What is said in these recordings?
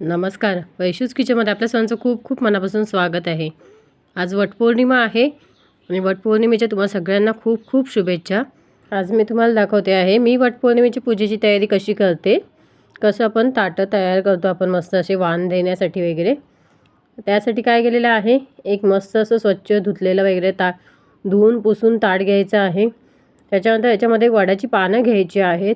नमस्कार. वैशूज किचनमध्ये आपल्या सर्वांचं खूप खूप मनापासून स्वागत आहे. आज वटपौर्णिमा आहे आणि वटपौर्णिमेच्या तुम्हाला सगळ्यांना खूप खूप शुभेच्छा. आज मी तुम्हाला दाखवते आहे मी वटपौर्णिमेची पूजेची तयारी कशी करते कसं आपण ताटं तयार करतो आपण मस्त असे वाण देण्यासाठी वगैरे. त्यासाठी काय केलेलं आहे एक मस्त असं स्वच्छ धुतलेलं वगैरे ता धुवून पुसून ताट घ्यायचं आहे. त्याच्यानंतर याच्यामध्ये वडाची पानं घ्यायची आहेत.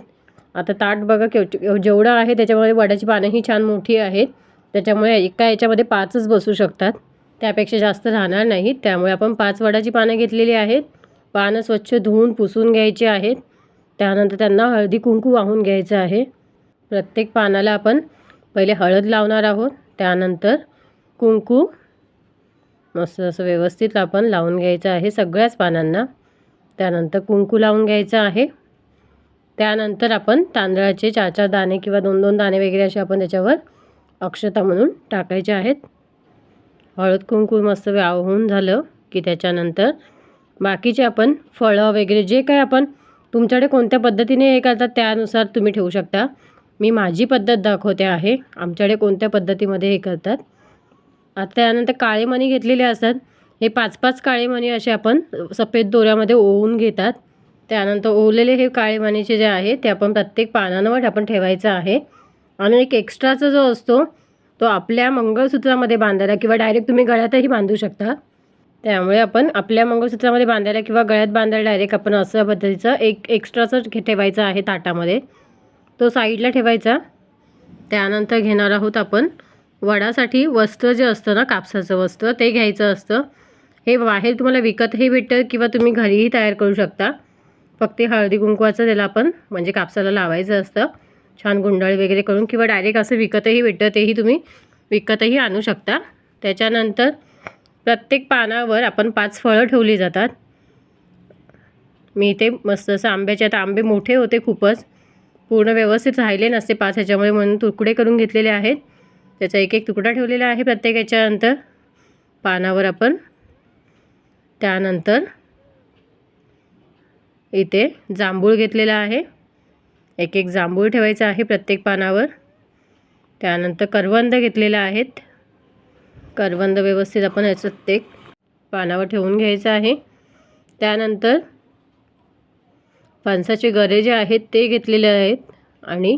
आता ताट बघा केव जेवढं आहे त्याच्यामध्ये वडाची पानंही छान मोठी आहेत. त्याच्यामुळे एका याच्यामध्ये पाचच बसू शकतात. त्यापेक्षा जास्त राहणार नाहीत त्यामुळे आपण पाच वडाची पानं घेतलेली आहेत. पानं स्वच्छ धुवून पुसून घ्यायची आहेत. त्यानंतर त्यांना हळदी कुंकू वाहून घ्यायचं आहे. प्रत्येक पानाला आपण पहिले हळद लावणार आहोत. त्यानंतर कुंकू मस्त असं व्यवस्थित आपण लावून घ्यायचं आहे सगळ्याच पानांना. त्यानंतर कुंकू लावून घ्यायचं आहे. त्यानंतर आपण तांदळाचे चार चार दाणे किंवा दोन दोन दाणे वगैरे असे आपण त्याच्यावर अक्षता म्हणून टाकायचे आहेत. हळद कुंकू मस्त होऊन झालं की त्याच्यानंतर बाकीचे आपण फळं वगैरे जे काही आपण तुमच्याकडे कोणत्या पद्धतीने हे करतात त्यानुसार तुम्ही ठेवू शकता. मी माझी पद्धत दाखवते आहे. आमच्याकडे कोणत्या पद्धतीमध्ये हे करतात. आता त्यानंतर काळे मणी घेतलेले असतात. हे पाच पाच काळे मणी असे आपण सफेद दोऱ्यामध्ये ओवून घेतात. त्यानंतर ओवलेले हे काळे वाणीचे जे आहे ते आपण प्रत्येक पानांवर आपण ठेवायचं आहे. आणि एक एक्स्ट्राचा जो असतो तो आपल्या मंगळसूत्रामध्ये बांधायला किंवा डायरेक्ट तुम्ही गळ्यातही बांधू शकता. त्यामुळे आपण आपल्या मंगळसूत्रामध्ये बांधायला किंवा गळ्यात बांधायला डायरेक्ट आपण असं पद्धतीचं एक एक्स्ट्राचं ठेवायचं आहे ताटामध्ये. तो साईडला ठेवायचा. त्यानंतर घेणार आहोत आपण वडासाठी वस्त्र जे असतं ना कापसाचं वस्त्र ते घ्यायचं असतं. हे बाहेर तुम्हाला विकतही भेटतं किंवा तुम्ही घरीही तयार करू शकता. फक्त हळदी कुंकवाचं त्याला आपण म्हणजे कापसाला लावायचं असतं. छान गुंडाळी वगैरे करून किंवा डायरेक्ट असं विकतही भेटतं तेही तुम्ही विकतही आणू शकता. त्याच्यानंतर प्रत्येक पानावर आपण पाच फळं ठेवली जातात. मी इथे मस्त असं आंब्याचे आता आंबे मोठे होते खूपच. पूर्ण व्यवस्थित राहिले नसते पाच ह्याच्यामुळे म्हणून तुकडे करून घेतलेले आहेत. त्याचा एक एक तुकडा ठेवलेला आहे प्रत्येक याच्यानंतर पानावर आपण. त्यानंतर इथे जांभूळ घेतलेला आहे. एक एक जांभूळ ठेवायचं आहे प्रत्येक पानावर. त्यानंतर करवंद घेतलेला आहेत. करवंद व्यवस्थित आपण याचं प्रत्येक पानावर ठेवून घ्यायचं आहे. त्यानंतर फणसाचे गरे जे आहेत ते घेतलेले आहेत आणि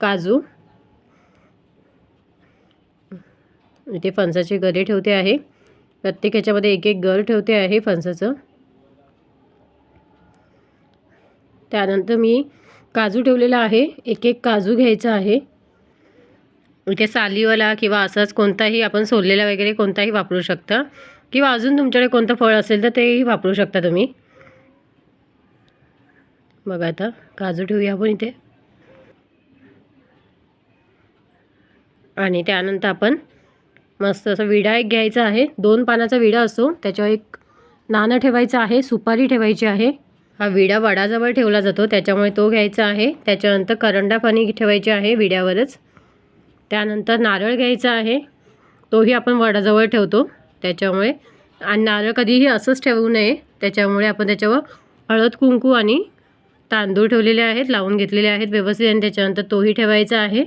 काजू. इथे फणसाचे गरे ठेवते आहे. प्रत्येक ह्याच्यामध्ये एक एक गर ठेवते आहे फणसाचं. त्यानंतर मी काजू ठेवलेला आहे. एक एक काजू घ्यायचा आहे. इथे सालीवाला किंवा असाच कोणताही आपण सोललेला वगैरे कोणताही वापरू शकता. किंवा अजून तुमच्याकडे कोणतं फळ असेल तर तेही वापरू शकता तुम्ही. बघा आता काजू ठेवूया आपण इथे. आणि त्यानंतर आपण मस्त असं विडा एक घ्यायचा आहे. दोन पानाचा विडा असतो त्याच्यावर एक नाणं ठेवायचं आहे सुपारी ठेवायची आहे. हा विडा वडाजवळ ठेवला जातो. त्याच्यामुळे तो घ्यायचा आहे. त्याच्यानंतर करंडा पाणी ठेवायचे आहे विड्यावरच. त्यानंतर नारळ घ्यायचा आहे. तोही आपण वडाजवळ ठेवतो. त्याच्यामुळे आणि नारळ कधीही असंच ठेवू नये. त्याच्यामुळे आपण त्याच्यावर हळद कुंकू आणि तांदूळ ठेवलेले आहेत लावून घेतलेले आहेत व्यवस्थित आणि त्याच्यानंतर तोही ठेवायचा आहे.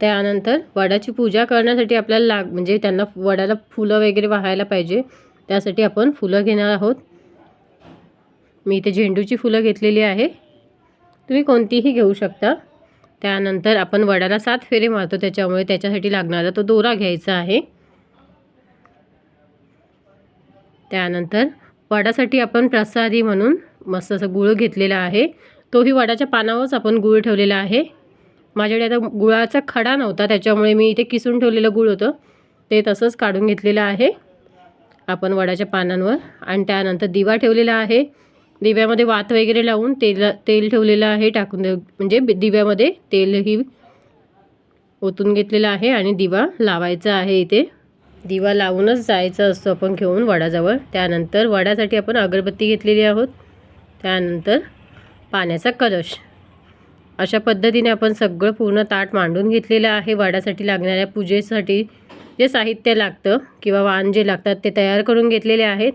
त्यानंतर वडाची पूजा करण्यासाठी आपल्याला लाग म्हणजे त्यांना वडाला फुलं वगैरे वाहायला पाहिजे. त्यासाठी आपण फुलं घेणार आहोत. मी इथे झेंडूची फुलं घेतलेली आहे. तुम्ही कोणतीही घेऊ शकता. त्यानंतर आपण वडाला सात फेरे मारतो. त्याच्यामुळे त्याच्यासाठी लागणारा तो दोरा घ्यायचा आहे. त्यानंतर वडासाठी आपण प्रसादी म्हणून मस्त असं गुळ घेतलेला आहे. तोही वडाच्या पानावरच आपण गुळ ठेवलेला आहे. माझ्याकडे आता गुळाचा खडा नव्हता. त्याच्यामुळे मी इथे किसून ठेवलेलं गुळ होतं. ते तसंच काढून घेतलेलं आहे. आपण वडाच्या पानांवर आणि त्यानंतर दिवा ठेवलेला आहे. दिव्यामध्ये वात वगैरे लावून तेल तेल ठेवलेलं आहे टाकून दे म्हणजे दिव्यामध्ये तेलही ओतून घेतलेलं आहे आणि दिवा लावायचा आहे इथे. दिवा लावूनच जायचं असतो आपण घेऊन वडाजवळ. त्यानंतर वडासाठी आपण अगरबत्ती घेतलेली आहोत. त्यानंतर पाण्याचा कलश. अशा पद्धतीने आपण सगळं पूर्ण ताट मांडून घेतलेलं आहे. वडासाठी लागणाऱ्या पूजेसाठी जे साहित्य लागतं किंवा वाण जे लागतात ते तयार करून घेतलेले आहेत.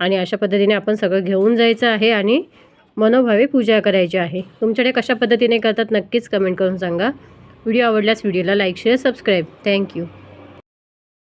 आणि अशा पद्धतीने आपण सगळं घेऊन जायचं आहे आणि मनोभावे पूजा करायची आहे. तुमच्याकडे कशा पद्धतीने करतात नक्कीच कमेंट करून सांगा. व्हिडिओ आवडल्यास व्हिडिओला लाईक शेअर सबस्क्राईब. थँक्यू